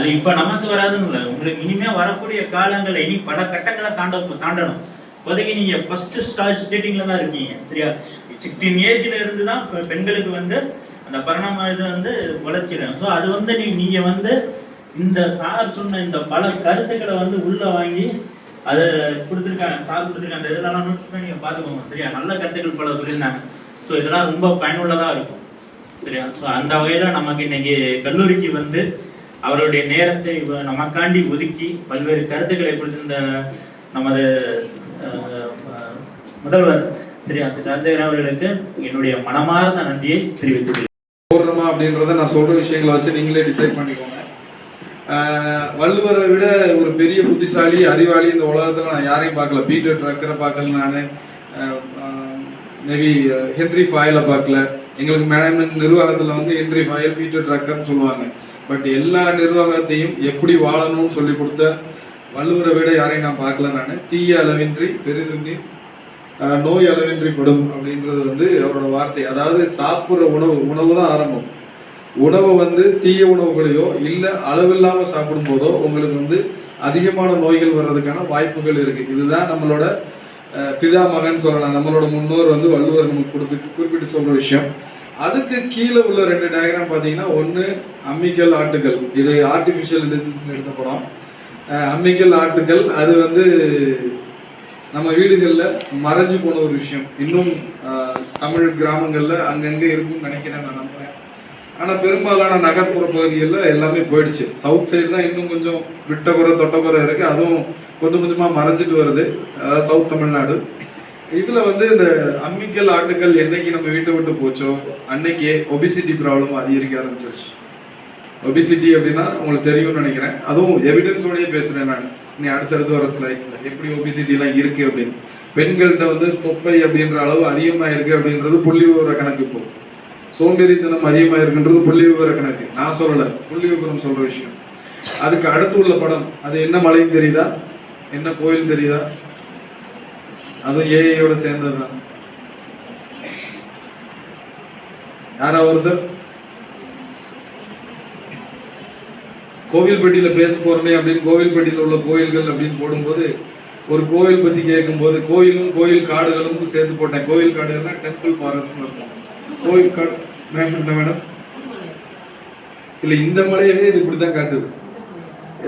அது இப்ப நமக்கு வராதுன்னு இல்லை. உங்களுக்கு இனிமே வரக்கூடிய காலங்கள்ல இனி பல கட்டங்களை தாண்ட தாண்டணும். இப்போதைக்கு நீங்க ஃபர்ஸ்ட் ஸ்டார்ட் ஸ்டேட்டிங்ல தான் இருக்கீங்க சரியா? சிக்ஸ்டீன் ஏஜ்ல இருந்து தான் பெண்களுக்கு வந்து அந்த பரிணாம இது வந்து வளர்ச்சிடும் ஸோ அது வந்து நீ நீங்க வந்து இந்த சார் சொன்ன இந்த பல கருத்துக்களை வந்து உள்ள வாங்கி அதை கொடுத்துருக்காங்க சார் கொடுத்துருக்காங்க. அந்த இதெல்லாம் நோட் பண்ணி நீங்கள் பார்த்துக்கோங்க சரியா? நல்ல கருத்துக்கள் பல சொல்லியிருந்தாங்க. ஸோ இதெல்லாம் ரொம்ப பயனுள்ளதாக இருக்கும் சரியா? ஸோ அந்த வகையில் நமக்கு இன்னைக்கு கல்லூரிக்கு வந்து அவருடைய நேரத்தை நமக்காண்டி ஒதுக்கி பல்வேறு கருத்துக்களை கொடுத்திருந்த நமது முதல்வர் சரியா ராஜேகர் அவர்களுக்கு என்னுடைய மனமார்ந்த நன்றியை தெரிவித்துக் பூர்ணமா அப்படின்றத நான் சொல்ற விஷயங்களை வச்சு நீங்களே டிசைட் பண்ணிக்கோங்க. ஆஹ் வள்ளுவரை விட ஒரு பெரிய புத்திசாலி அறிவாளி இந்த உலகத்துல நான் யாரையும் பார்க்கல. பீட்டர் ட்ரக்கரை பார்க்கல நான். மேபி ஹென்ரி ஃபாயில பார்க்கல. எங்களுக்கு மேனேஜ்மெண்ட் நிர்வாகத்துல வந்து ஹென்ரி ஃபாயில் பீட்டர் ட்ரக்கர்னு சொல்லுவாங்க. பட் எல்லா நிர்வாகத்தையும் எப்படி வாழணும்னு சொல்லி கொடுத்த வள்ளுவரை விட யாரையும் நான் பார்க்கல நான். தீய அளவின்றி பெரிதுன்றி நோய் அளவின்றி படும் அப்படின்றது வந்து அவரோட வார்த்தை. அதாவது சாப்பிட்ற உணவு உணவு தான் ஆரம்பம். உணவை வந்து தீய உணவுகளையோ இல்லை அளவில்லாமல் சாப்பிடும் போதோ உங்களுக்கு வந்து அதிகமான நோய்கள் வர்றதுக்கான வாய்ப்புகள் இருக்குது இதுதான் நம்மளோட ஆஹ் பிதா மகன் சொல்லலாம். நம்மளோட முன்னோர் வந்து வள்ளுவர் நமக்கு குறிப்பிட்டு குறிப்பிட்டு சொல்கிற விஷயம். அதுக்கு கீழே உள்ள ரெண்டு டயக்ராம் பார்த்தீங்கன்னா ஒன்று அம்மிக்கல் ஆட்டுகள். இது ஆர்டிஃபிஷியல் இன்டெலிஜென்ஸ் எடுத்த படம். அம்மிக்கல் ஆட்டுகள் அது வந்து நம்ம வீடுகளில் மறைஞ்சு போன ஒரு விஷயம். இன்னும் தமிழ் கிராமங்களில் அங்கங்கே இருக்கும்னு நினைக்கிறேன் நான் நம்புறேன். ஆனால் பெரும்பாலான நகர்ப்புற பகுதிகளில் எல்லாமே போயிடுச்சு. சவுத் சைடு தான் இன்னும் கொஞ்சம் விட்டகுறை தொட்டகுறை இருக்குது அதுவும் கொஞ்சம் கொஞ்சமாக மறைஞ்சிட்டு வருது. அதாவது சவுத் தமிழ்நாடு. இதில் வந்து இந்த அம்மிக்கல் ஆட்டுக்கள் என்னைக்கு நம்ம வீட்டை விட்டு போச்சோ அன்னைக்கே ஒபிசிட்டி ப்ராப்ளம் அதிகரிக்க ஆரம்பிச்சிருச்சு. ஒபிசிட்டி அப்படின்னா உங்களுக்கு தெரியும்னு நினைக்கிறேன். அதுவும் எவிடன்ஸோடய பேசுறேன் நான். நீ அடுத்தடுத்து வர ஸ்லைட்ஸ்ல எப்படி ஒபிசிட்டி எல்லாம் இருக்கு அப்படின்னு. பெண்கள்கிட்ட வந்து தொப்பை அப்படின்ற அளவு அதிகமா இருக்கு அப்படின்றது புள்ளி விவர கணக்கு இப்போ. சோம்பேறித்தனம் அதிகமா இருக்குன்றது புள்ளி விவர கணக்கு. நான் சொல்லல. புள்ளி விவரம் சொல்ற விஷயம். அதுக்கு அடுத்து உள்ள படம். அது என்ன மலைன்னு தெரியுதா? என்ன கோயில் தெரியுதா? அதுவும் ஏஐயோட சேர்ந்ததுதான். யாரா ஒருத்தர்? கோவில்பட்டியில பேச போறோமே அப்படின்னு கோவில்பட்டியில உள்ள கோயில்கள் அப்படின்னு போடும்போது ஒரு கோயில் பத்தி கேட்கும்போது கோயிலும் கோயில் காடுகளும் சேர்த்து போட்டேன் கோயில் காடுகள்னா டெம்பிள் ஃபாரஸ்ட் இருக்கும். கோயில் காடு மேம் என்ன மேடம் இல்ல இந்த மலையவே இது இப்படித்தான் காட்டுது.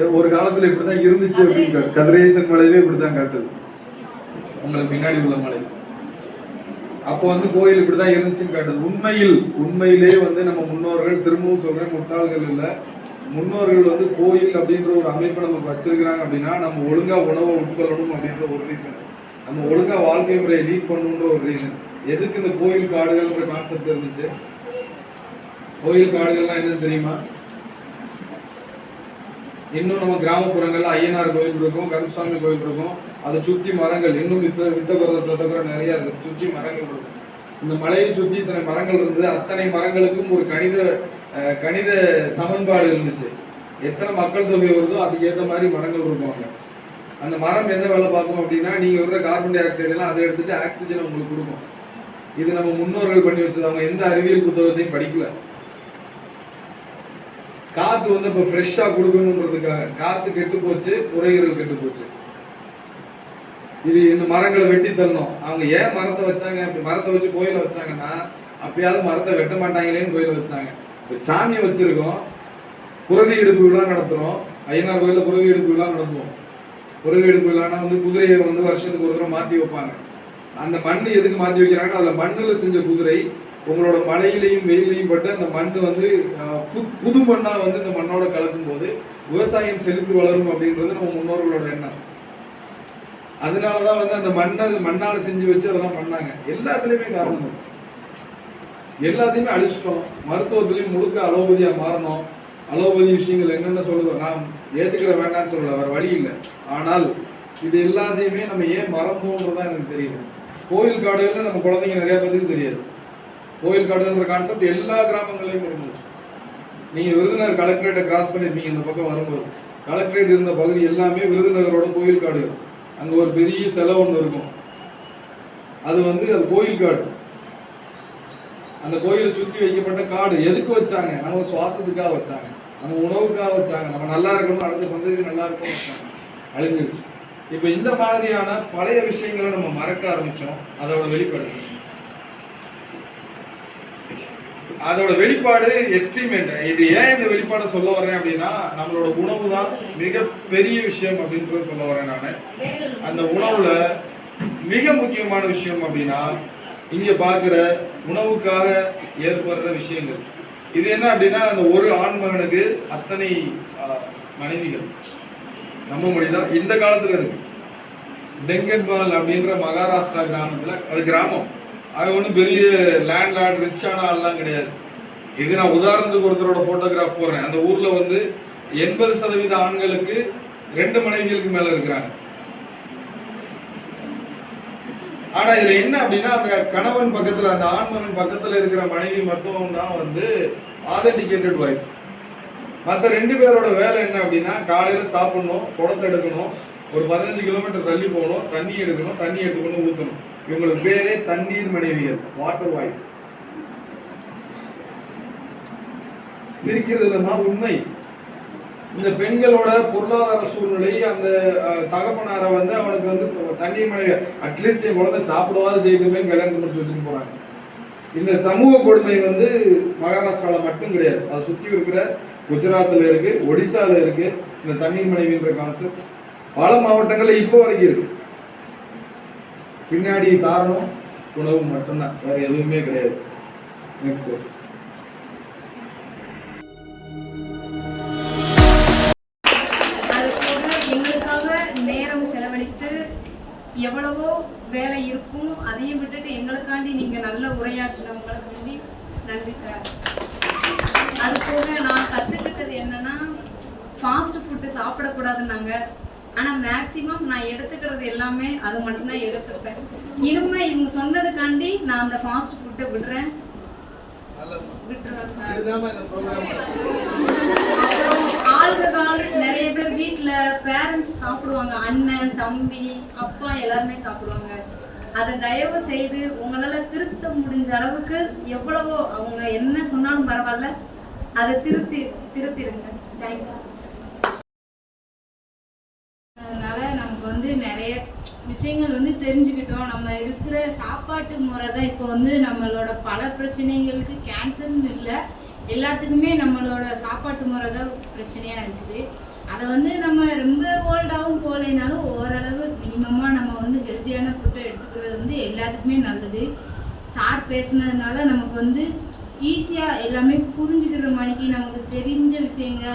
ஏ, ஒரு காலத்துல இப்படிதான் இருந்துச்சு அப்படின்னு கதிரேசன் மலையவே இப்படித்தான் காட்டுது. உங்களுக்கு பின்னாடி உள்ள மலை. அப்போ வந்து கோயில் இப்படிதான் இருந்துச்சுன்னு காட்டுது. உண்மையில் உண்மையிலே வந்து நம்ம முன்னோர்கள் திரும்பவும் சொல்றேன் முட்டாள்கள் இல்லை. முன்னோர்கள் வந்து கோயில் அப்படின்ற ஒரு அமைப்பை நமக்கு வச்சிருக்கிறாங்க அப்படின்னா நம்ம ஒழுங்கா உணவை உட்கொள்ளணும் அப்படின்ற ஒரு ரீசன் நம்ம ஒழுங்கா வாழ்க்கை முறையை லீட் பண்ணணுன்ற ஒரு ரீசன் எதுக்கு இந்த கோயில் காடுகள்ன்ற கான்செப்ட் இருந்துச்சு? கோயில் காடுகள்லாம் என்னன்னு தெரியுமா? இன்னும் நம்ம கிராமப்புறங்களில் ஐயனார் கோயில் இருக்கும் கருமசாமி கோயில் இருக்கும். அதை சுற்றி மரங்கள் இன்னும் வித்த விட்டகுறை நிறையா நிறைய சுற்றி மரங்கள் இருக்கும் இந்த மலையை சுற்றி இத்தனை மரங்கள் இருந்தது. அத்தனை மரங்களுக்கும் ஒரு கணித கணித சமன்பாடு இருந்துச்சு. எத்தனை மக்கள் தொகை வருதோ அதுக்கு ஏற்ற மாதிரி மரங்கள் இருக்கும் அந்த மரம் என்ன வேலை பார்க்கும் அப்படின்னா நீங்கள் விடுற கார்பன் டை ஆக்சைடு எல்லாம் அதை எடுத்துட்டு ஆக்சிஜன் உங்களுக்கு கொடுக்கும். இது நம்ம முன்னோர்கள் பண்ணி வச்சது. அவங்க எந்த அறிவியல் புத்தகத்தையும் படிக்கல. காற்று வந்து இப்போ ஃப்ரெஷ்ஷா கொடுக்கணுன்றதுக்காக காற்று கெட்டு போச்சு உரைகள் கெட்டு போச்சு. இது இந்த மரங்களை வெட்டி தரணும். அவங்க ஏன் மரத்தை வச்சாங்க? அப்படி மரத்தை வச்சு கோயில வச்சாங்கன்னா அப்பயாவது மரத்தை வெட்ட மாட்டாங்களேன்னு கோயில வச்சாங்க. இப்போ சாமியை வச்சிருக்கோம். புறவி எடுப்பு விழா நடத்துறோம். ஐயனார் கோயில்ல புறவி எடுப்பு விழா நடத்துவோம். புறவி எடுப்பு விழானா வந்து குதிரையை வந்து வருஷத்துக்கு ஒரு தடவை மாற்றி வைப்பாங்க. அந்த மண் எதுக்கு மாற்றி வைக்கிறாங்கன்னா அதில் மண்ணுல செஞ்ச குதிரை உங்களோட மழையிலையும் வெயிலையும் பட்டு அந்த மண் வந்து புது மண்ணா வந்து இந்த மண்ணோட கலக்கும் போது விவசாயம் செழித்து வளரும் அப்படின்றது நம்ம முன்னோர்களோட எண்ணம். அதனாலதான் வந்து அந்த மண்ணை மண்ணால செஞ்சு வச்சு அதெல்லாம் பண்ணாங்க. எல்லாத்துலயுமே காரணம். எல்லாத்தையுமே அழிச்சிட்டோம். மருத்துவத்திலையும் முழுக்க அலோபதியா மாறணும். அலோபதி விஷயங்கள் என்னென்ன சொல்லுதோ நாம் ஏத்துக்கிற வேண்டாம்னு சொல்லல வேற வழி இல்லை. ஆனால் இது எல்லாத்தையுமே நம்ம ஏன் மறந்தோன்றதான் எனக்கு தெரியல கோயில் காடுகள்ல நம்ம குழந்தைங்க நிறைய பேருக்கு தெரியாது. கோயில் காடுன்ற கான்செப்ட் எல்லா கிராமங்களையும் இருந்தது நீங்கள் விருதுநகர் கலெக்டரேட்டை கிராஸ் பண்ணியிருப்பீங்க இந்த பக்கம் வரும்போது கலெக்டரேட் இருந்த பகுதி எல்லாமே விருதுநகரோட கோயில் காடு. அங்கே ஒரு பெரிய செலவு ஒன்று இருக்கும். அது வந்து அது கோயில் காடு. அந்த கோயிலை சுற்றி வைக்கப்பட்ட காடு. எதுக்கு வச்சாங்க? நம்ம சுவாசத்துக்காக வச்சாங்க. நம்ம உணவுக்காக வச்சாங்க. நம்ம நல்லா இருக்கணும் அடுத்த சந்ததிக்கு நல்லா இருக்கணும் வச்சாங்க. அழிஞ்சிருச்சு. இப்போ இந்த மாதிரியான பழைய விஷயங்களை நம்ம மறக்க ஆரம்பித்தோம் அதோட வெளிப்பாடு அதோட வெளிப்பாடு எக்ஸ்ட்ரீமெண்ட் இது ஏன் இந்த வெளிப்பாடை சொல்ல வரேன் அப்படின்னா நம்மளோட உணவு தான் மிக பெரிய விஷயம் அப்படின்னு சொல்ல வரேன் நான். அந்த உணவுல மிக முக்கியமான விஷயம் அப்படின்னா இங்க பார்க்குற உணவுக்காக ஏற்படுற விஷயங்கள். இது என்ன அப்படின்னா அந்த ஒரு ஆண்மகனுக்கு அத்தனை மனைவிகள். நம்ம மொழிதான் இந்த காலத்துல இருக்கு. டெங்கன்பால் அப்படின்ற மகாராஷ்டிரா கிராமத்துல அது கிராமம். அது ஒன்றும் பெரிய லேண்ட் லார்ட் ரிச்சான ஆள்லாம் கிடையாது. இது நான் உதாரணத்துக்கு ஒருத்தரோட ஃபோட்டோகிராஃப் போடுறேன். அந்த ஊரில் வந்து எண்பது சதவீத ஆண்களுக்கு ரெண்டு மனைவிகளுக்கு மேலே இருக்கிறாங்க. ஆனா இதுல என்ன அப்படின்னா அந்த கணவன் பக்கத்துல அந்த ஆண்மகன் பக்கத்துல இருக்கிற மனைவி மட்டும் தான் வந்து ஆதென்டிகேட்டட் ஒய்ஃப் மற்ற ரெண்டு பேரோட வேலை என்ன அப்படின்னா காலையில சாப்பிடணும் குடத்தை எடுக்கணும் ஒரு பதினஞ்சு கிலோமீட்டர் தள்ளி போகணும் தண்ணி எடுக்கணும் தண்ணி எடுத்துக்கணும் ஊற்றணும் இவங்களுக்கு பேரே தண்ணீர் மனைவியர் வாட்டர் வாய்ஸ் சிரிக்கிறது இல்லைன்னா உண்மை. இந்த பெண்களோட பொருளாதார சூழ்நிலை அந்த தகப்பனாரை வந்து அவனுக்கு வந்து தண்ணீர் மனைவி அட்லீஸ்ட் என் குழந்தை சாப்பிடுவாது செய்யணுமே கல்யாணம் முடிச்சு வச்சுட்டு போறாங்க. இந்த சமூக கொடுமை வந்து மகாராஷ்டிராவில் மட்டும் கிடையாது. அதை சுற்றி இருக்கிற குஜராத்தில் இருக்கு ஒடிசாவில் இருக்கு இந்த தண்ணீர் மனைவின்ற கான்செப்ட் பல மாவட்டங்களில் இப்போ வரைக்கும் இருக்குது பின்னாடி காரணம் உணவு மட்டும்தான். வேற எதுவுமே கிடையாது. நெக்ஸ்ட் அது எங்களுக்காக நேரம் செலவழித்து எவ்வளவோ வேலை இருக்கும் அதையும் விட்டுட்டு எங்களுக்காண்டி நீங்க நல்ல உரையாற்றினவங்களுக்கு வேண்டி நன்றி சார் அது போக நான் கத்துக்கிட்டது என்னன்னா ஃபாஸ்ட் ஃபுட்டு சாப்பிடக்கூடாதுன்னாங்க. ஆனா மேக்சிமம் நான் எடுத்துக்கிறது எல்லாமே அது மட்டும்தான் எடுத்துப்பேன். இனிமே இவங்க சொன்னதுக்காண்டி நான் அந்த ஃபாஸ்ட் ஃபுட்டை விடுறேன். விட்டுருவேன் சார். நிறைய பேர் வீட்ல பேரண்ட்ஸ் சாப்பிடுவாங்க. அண்ணன் தம்பி அப்பா எல்லாருமே சாப்பிடுவாங்க. அதை தயவு செய்து உங்களால திருத்த முடிஞ்ச அளவுக்கு எவ்வளவோ அவங்க என்ன சொன்னாலும் பரவாயில்ல. அதை திருத்தி திருத்திடுங்க. தேங்க்யூ அதனால நமக்கு வந்து நிறைய விஷயங்கள் வந்து தெரிஞ்சுக்கிட்டோம். நம்ம இருக்கிற சாப்பாட்டு முறை தான் இப்போ வந்து நம்மளோட பல பிரச்சனைகளுக்கு கேன்சர்னு இல்லை. எல்லாத்துக்குமே நம்மளோட சாப்பாட்டு முறை தான் பிரச்சனையாக இருக்குது. அதை வந்து நம்ம ரொம்ப ஓல்டாகவும் போகலைனாலும் ஓரளவு மினிமமாக நம்ம வந்து ஹெல்த்தியான ஃபுட்டை எடுத்துக்கிறது வந்து எல்லாத்துக்குமே நல்லது. சார் பேசுனதுனால நமக்கு வந்து ஈஸியாக எல்லாமே புரிஞ்சுக்கிற மணிக்கு நமக்கு தெரிஞ்ச விஷயங்கள்